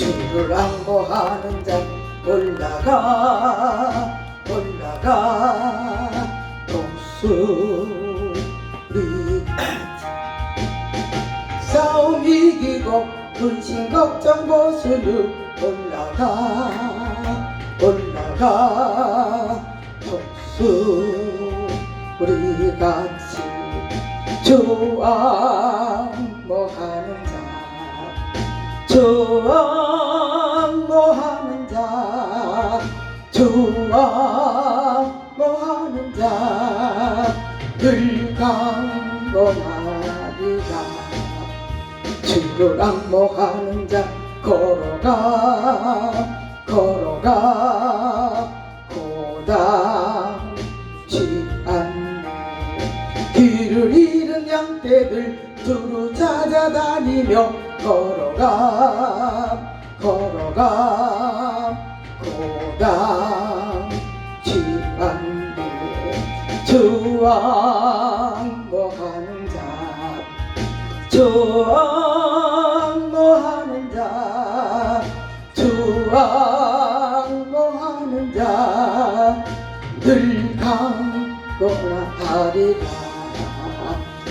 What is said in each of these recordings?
주를 앙보하는 자 올라가 올라가. 독수리. 싸움 이기고 근심 걱정 보수를 올라가 올라가. 독수리 같이 좋아 뭐하는 자 좋아 자 늘강고 말이다. 주를 악모하는 자 걸어가 걸어가. 고단치 않네. 길을 잃은 양떼들 두루 찾아다니며 걸어가 걸어가. 고단 뭐하는 자 뭐하는 자 주왕 뭐하는 자늘 강거나 하리라.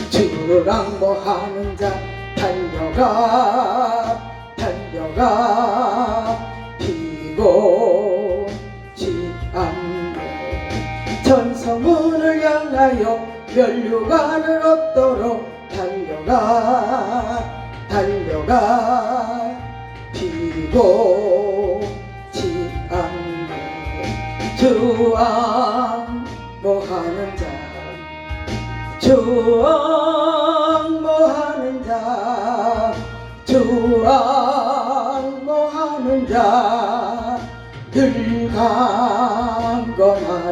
주랑 뭐하는 자 달려가 달려가 전성문을 향하여 면류관을 얻도록 달려가 달려가. 피고 지 않네 주왕 뭐하는 자 주왕 뭐하는 자 주왕 뭐하는 자 늘 강건하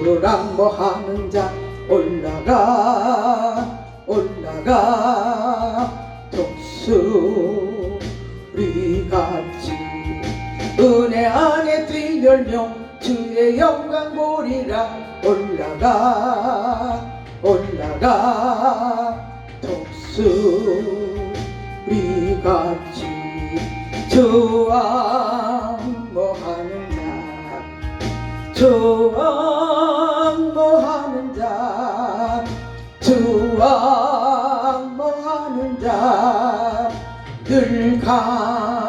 리라 주랑 뭐 하는 자 올라가 올라가 독수리 같이 은혜 안에 뛰멸며 주의 영광 보리라 올라가 올라가 독수리 같이 주왕 뭐하는 자 주왕 뭐하는 자 주왕 뭐하는 자늘 강